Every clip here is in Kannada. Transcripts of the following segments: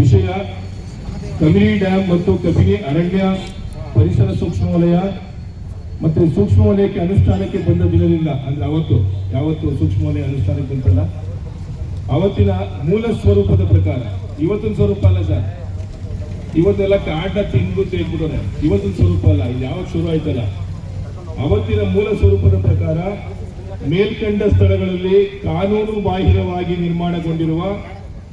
ವಿಷಯ ಕಬಿನಿ ಡ್ಯಾಮ್ ಮತ್ತು ಕಬಿನಿ ಅರಣ್ಯ ಪರಿಸರ ಸೂಕ್ಷ್ಮ ವಲಯ ಮತ್ತೆ ಸೂಕ್ಷ್ಮ ವಲಯಕ್ಕೆ ಅನುಷ್ಠಾನಕ್ಕೆ ಬಂದ ದಿನದಿಂದ, ಅಂದ್ರೆ ಅವತ್ತು, ಯಾವತ್ತು ಸೂಕ್ಷ್ಮ ವಲಯ ಅನುಷ್ಠಾನಕ್ಕೆ ಬಂತಲ್ಲ? ಅವತ್ತಿನ ಮೂಲ ಸ್ವರೂಪದ ಪ್ರಕಾರ, ಇವತ್ತಿನ ಸ್ವರೂಪ ಅಲ್ಲ ಸರ್. ಇವತ್ತೆಲ್ಲ ಕಾಟ ತಿಂದು ತೆಗ್ಬಿಡೋರೆ. ಇವತ್ತಿನ ಸ್ವರೂಪ ಅಲ್ಲ, ಇದು ಯಾವಾಗ ಶುರು ಆಯ್ತಲ್ಲ? ಅವತ್ತಿನ ಮೂಲ ಸ್ವರೂಪದ ಪ್ರಕಾರ ಮೇಲ್ಕಂಡ ಸ್ಥಳಗಳಲ್ಲಿ ಕಾನೂನು ಬಾಹಿರವಾಗಿ ನಿರ್ಮಾಣಗೊಂಡಿರುವ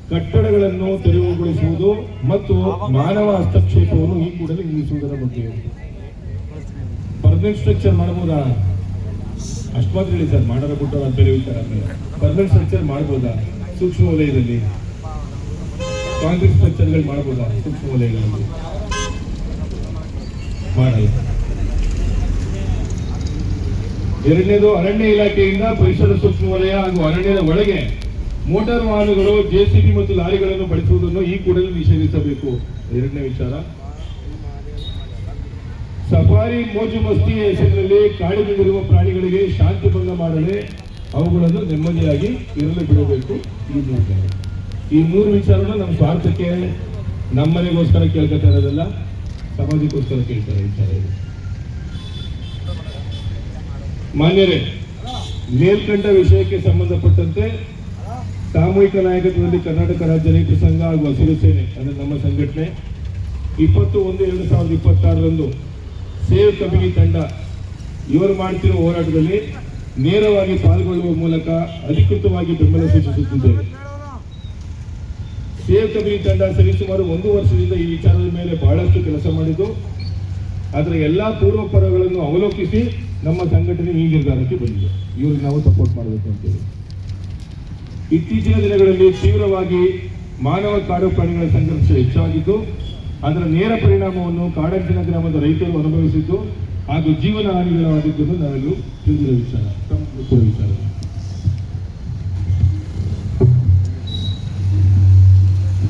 ಕಟ್ಟಡಗಳನ್ನು ತೆರವುಗೊಳಿಸುವುದು ಮತ್ತು ಮಾನವ ಹಸ್ತಕ್ಷೇಪವನ್ನು ಈ ಕೂಡಲೇ ನಿಲ್ಲಿಸುವುದರ ಬಗ್ಗೆ. ಪರ್ಮನೆಂಟ್ ಸ್ಟ್ರಕ್ಚರ್ ಮಾಡಬಹುದಾ? ಅಷ್ಟು ಮಾತ್ರ ಹೇಳಿ ಸರ್, ಮಾಡರ ಬಿಟ್ಟು ಅಂತ ವಿಚಾರ ಪರ್ಮನೆಂಟ್ ಸ್ಟ್ರಕ್ಚರ್ ಮಾಡಬಹುದಾ? ಸೂಕ್ಷ್ಮ ವಲಯದಲ್ಲಿ ಕಾಂಕ್ರೀಟ್ ಸ್ಟ್ರಕ್ಚರ್ಗಳು ಮಾಡಬಹುದಾ? ಸೂಕ್ಷ್ಮ ವಲಯಗಳಲ್ಲಿ ಮಾಡಲ್ಲ. ಎರಡನೇದು ಅರಣ್ಯ ಇಲಾಖೆಯಿಂದ ಪರಿಸರ ಸೂಕ್ಷ್ಮ ವಲಯ ಹಾಗೂ ಅರಣ್ಯದ ಒಳಗೆ ಮೋಟಾರ್ ವಾಹನಗಳು ಜೆಸಿಬಿ ಮತ್ತು ಲಾರಿಗಳನ್ನು ಬಳಸುವುದನ್ನು ಈ ಕೂಡಲೇ ನಿಷೇಧಿಸಬೇಕು. ಎರಡನೇ ವಿಚಾರ. ಸಫಾರಿ ಮೋಜು ಮಸ್ತಿ ಹೆಸರಿನಲ್ಲಿ ಕಾಡಿನಲ್ಲಿರುವ ಪ್ರಾಣಿಗಳಿಗೆ ಶಾಂತಿ ಭಂಗ ಮಾಡದೆ ಅವುಗಳನ್ನು ನೆಮ್ಮದಿಯಾಗಿ ಇರಲು ಬಿಡಬೇಕು. ಈ ಮೂರು. ಈ ಮೂರು ವಿಚಾರನ ನಮ್ಮ ಸ್ವಾರ್ಥಕ್ಕೆ, ನಮ್ಮನೆಗೋಸ್ಕರ ಕೇಳ್ಕೊತಾ ಇರೋದಲ್ಲ, ಸಮಾಜಕ್ಕೋಸ್ಕರ ಕೇಳ್ತಾರೆ ವಿಚಾರ ಮಾನ್ಯರೇ, ಮೇಲ್ಕಂಡ ವಿಷಯಕ್ಕೆ ಸಂಬಂಧಪಟ್ಟಂತೆ ಸಾಮೂಹಿಕ ನಾಯಕತ್ವದಲ್ಲಿ ಕರ್ನಾಟಕ ರಾಜ್ಯ ರೈತ ಸಂಘ ಹಾಗೂ ಹಸಿರು ಸೇನೆ, ಅಂದರೆ ನಮ್ಮ ಸಂಘಟನೆ ಇಪ್ಪತ್ತು ಒಂದು ಎರಡು ಸಾವಿರದ ಇಪ್ಪತ್ತಾರರಂದು ಸೇವ್ ಕಮಿಟಿ ತಂಡ ಇವರು ಮಾಡ್ತಿರುವ ಹೋರಾಟದಲ್ಲಿ ನೇರವಾಗಿ ಪಾಲ್ಗೊಳ್ಳುವ ಮೂಲಕ ಅಧಿಕೃತವಾಗಿ ಬೆಂಬಲ ಸೂಚಿಸುತ್ತಿದ್ದೇವೆ ಸೇವ್ ಕಮಿಟಿ ತಂಡ ಸರಿಸುಮಾರು ಒಂದು ವರ್ಷದಿಂದ ಈ ವಿಚಾರದ ಮೇಲೆ ಬಹಳಷ್ಟು ಕೆಲಸ ಮಾಡಿದ್ದು ಅದರ ಎಲ್ಲಾ ಪೂರ್ವಪರಗಳನ್ನು ಅವಲೋಕಿಸಿ ನಮ್ಮ ಸಂಘಟನೆ ಈ ನಿರ್ಧಾರಕ್ಕೆ ಬಂದಿದೆ. ಇವ್ರಿಗೆ ನಾವು ಸಪೋರ್ಟ್ ಮಾಡಬೇಕು ಅಂತೇಳಿ. ಇತ್ತೀಚಿನ ದಿನಗಳಲ್ಲಿ ತೀವ್ರವಾಗಿ ಮಾನವ ಕಾಡು ಪ್ರಾಣಿಗಳ ಸಂಘರ್ಷ ಹೆಚ್ಚಾಗಿದ್ದು, ಅದರ ನೇರ ಪರಿಣಾಮವನ್ನು ಕಾಡಂಚಿನ ಗ್ರಾಮದ ರೈತರು ಅನುಭವಿಸಿದ್ದು ಹಾಗೂ ಜೀವನ ಹಾನಿಗಳಾಗಿದ್ದನ್ನು ನಾವೆಲ್ಲೂ ತಿಳಿದಿರುವ ವಿಚಾರ. ವಿಚಾರ.